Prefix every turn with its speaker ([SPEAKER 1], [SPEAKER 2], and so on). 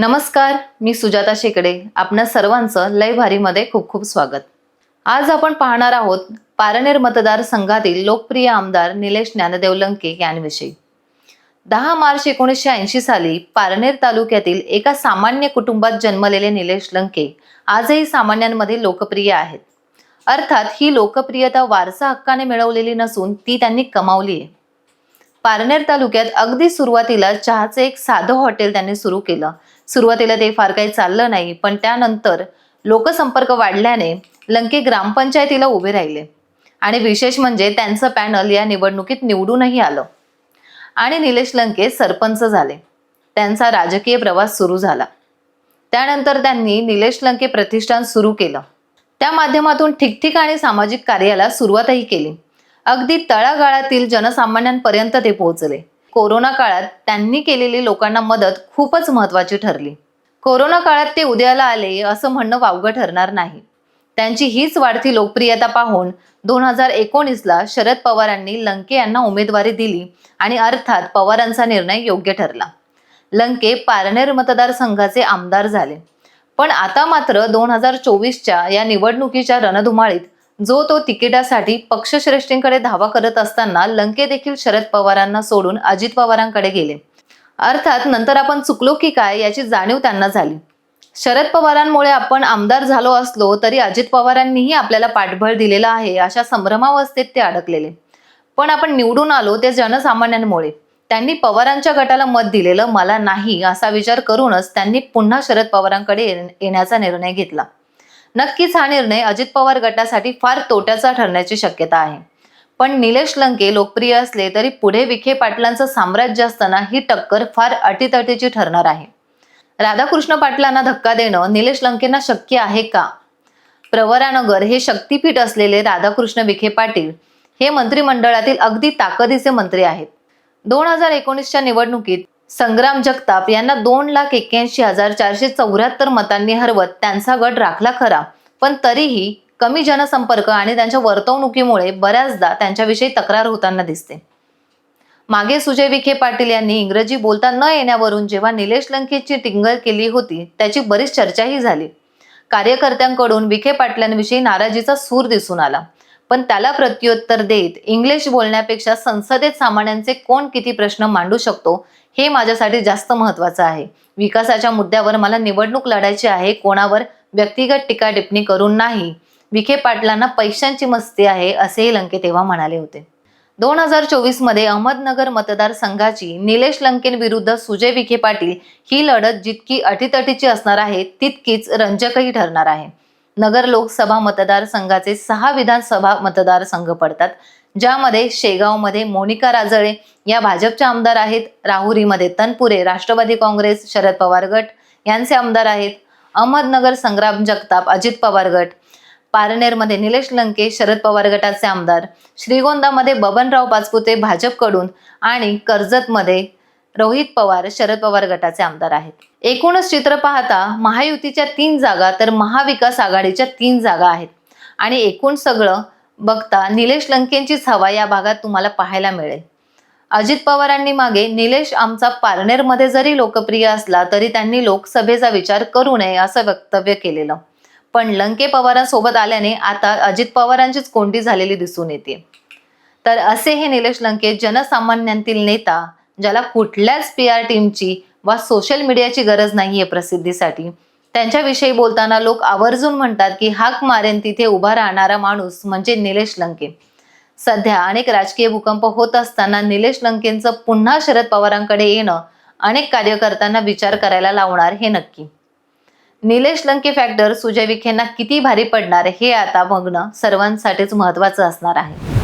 [SPEAKER 1] नमस्कार मी सुजाता शेकडे. आपणा सर्वांचं लय भारीमध्ये खूप खूप स्वागत. आज आपण पाहणार आहोत पारनेर मतदारसंघातील लोकप्रिय आमदार निलेश ज्ञानदेव लंके यांविषयी. दहा मार्च एकोणीसशे ऐंशी साली पारनेर तालुक्यातील एका सामान्य कुटुंबात जन्मलेले निलेश लंके आजही सामान्यांमध्ये लोकप्रिय आहेत. अर्थात ही लोकप्रियता वारसा हक्काने मिळवलेली नसून ती त्यांनी कमावली आहे. पारनेर तालुक्यात अगदी सुरुवातीला चहाचं एक साधं हॉटेल त्यांनी सुरू केलं. सुरुवातीला ते फार काही चाललं नाही पण त्यानंतर लोकसंपर्क वाढल्याने लंके ग्रामपंचायतीला उभे राहिले. आणि विशेष म्हणजे त्यांचं पॅनल या निवडणुकीत निवडूनही आलं. आणि निलेश लंके सरपंच झाले. त्यांचा राजकीय प्रवास सुरू झाला. त्यानंतर त्यांनी निलेश लंके प्रतिष्ठान सुरू केलं. त्या माध्यमातून ठिकठिकाणी सामाजिक कार्याला सुरुवातही केली. अगदी तळागाळातील जनसामान्यांपर्यंत ते पोहोचले. कोरोना काळात त्यांनी केलेली लोकांना मदत खूपच महत्वाची ठरली. कोरोना काळात ते उद्याला आले असं म्हणणं वावगं ठरणार नाही. त्यांची हीच वाढती लोकप्रियता पाहून दोन हजार एकोणीसला शरद पवारांनी लंके यांना उमेदवारी दिली आणि अर्थात पवारांचा निर्णय योग्य ठरला. लंके पारनेर मतदारसंघाचे आमदार झाले. पण आता मात्र दोन हजार चोवीसच्या या निवडणुकीच्या रणधुमाळीत जो तो तिकिटासाठी पक्षश्रेष्ठींकडे धावा करत असताना लंके देखील शरद पवारांना सोडून अजित पवारांकडे गेले. अर्थात नंतर आपण चुकलो की काय याची जाणीव त्यांना झाली. शरद पवारांमुळे आपण आमदार झालो असलो तरी अजित पवारांनीही आपल्याला पाठबळ दिलेला आहे अशा संभ्रमावस्थेत ते अडकलेले. पण आपण निवडून आलो ते जनसामान्यांमुळे. त्यांनी पवारांच्या गटाला मत दिलेलं मला नाही असा विचार करूनच त्यांनी पुन्हा शरद पवारांकडे येण्याचा निर्णय घेतला. नक्कीच हा निर्णय अजित पवार गटासाठी फार तोट्याचा ठरण्याची शक्यता आहे. पण निलेश लंके लोकप्रिय असले तरी पुढे विखे पाटलांचं साम्राज्य असताना ही टक्कर फार अटीतटीची ठरणार आहे. राधाकृष्ण पाटलांना धक्का देणं निलेश लंकेंना शक्य आहे का? प्रवरानगर हे शक्तीपीठ असलेले राधाकृष्ण विखे पाटील हे मंत्रिमंडळातील अगदी ताकदीचे मंत्री आहेत. दोन हजार एकोणीसच्या निवडणुकीत संग्राम जगताप यांना दोन लाख एक्क्याऐंशी हजार चारशे चौऱ्याहत्तर मतांनी हरवत त्यांचा गट राखला खरा. पण तरीही कमी जनसंपर्क आणि त्यांच्या वर्तवणुकीमुळे बऱ्याचदा त्यांच्याविषयी तक्रार होताना दिसते. मागे सुजय विखे पाटील यांनी इंग्रजी बोलता न येण्यावरून जेव्हा निलेश लंकेची टिंगल केली होती त्याची बरीच चर्चाही झाली. कार्यकर्त्यांकडून विखे पाटलांविषयी नाराजीचा सूर दिसून आला. पण त्याला प्रत्युत्तर देत इंग्लिश बोलण्यापेक्षा संसदेत सामान्यांचे कोण किती प्रश्न मांडू शकतो हे माझ्यासाठी जास्त महत्वाचं आहे. विकासाच्या मुद्द्यावर मला निवडणूक लढायची आहे कोणावर व्यक्तिगत टीका टिप्पणी करून नाही. विखे पाटलांना पैशांची मस्ती आहे असेही लंके तेव्हा म्हणाले होते. दोन हजार चोवीसमध्ये अहमदनगर मतदारसंघाची निलेश लंकेंविरुद्ध सुजय विखे पाटील ही लढत जितकी अटीतटीची असणार आहे तितकीच रंजकही ठरणार आहे. नगर लोकसभा मतदारसंघाचे सहा विधानसभा मतदारसंघ पडतात ज्यामध्ये शेगावमध्ये मोनिका राजळे या भाजपच्या आमदार आहेत राहुरीमध्ये तनपुरे राष्ट्रवादी काँग्रेस शरद पवार गट यांचे आमदार आहेत अहमदनगर संग्राम जगताप अजित पवार गट पारनेरमध्ये निलेश लंके शरद पवार गटाचे आमदार श्रीगोंदामध्ये बबनराव पाचपुते भाजपकडून आणि कर्जतमध्ये रोहित पवार शरद पवार गटाचे आमदार आहेत. एकूणच चित्र पाहता महायुतीच्या तीन जागा तर महाविकास आघाडीच्या तीन जागा आहेत. आणि एकूण सगळं बघता निलेश लंकेंचीच हवा या भागात तुम्हाला पाहायला मिळेल. अजित पवारांनी मागे निलेश आमचा पारनेरमध्ये जरी लोकप्रिय असला तरी त्यांनी लोकसभेचा विचार करू नये असं वक्तव्य केलेलं. पण लंके पवारांसोबत आल्याने आता अजित पवारांचीच कोंडी झालेली दिसून येते. तर असे हे निलेश लंके जनसामान्यांतील नेता ज्याला कुठल्याच पी आर टीमची वा सोशल मीडियाची गरज नाहीये प्रसिद्धीसाठी. त्यांच्याविषयी बोलताना लोक आवर्जून म्हणतात की हाक मारेन तिथे उभा राहणारा माणूस म्हणजे निलेश लंके. सध्या अनेक राजकीय भूकंप होत असताना निलेश लंकेंचं पुन्हा शरद पवारांकडे येणं अनेक कार्यकर्त्यांना विचार करायला लावणार हे नक्की. निलेश लंके फॅक्टर सुजय विखेंना किती भारी पडणार हे आता बघणं सर्वांसाठीच महत्वाचं असणार आहे.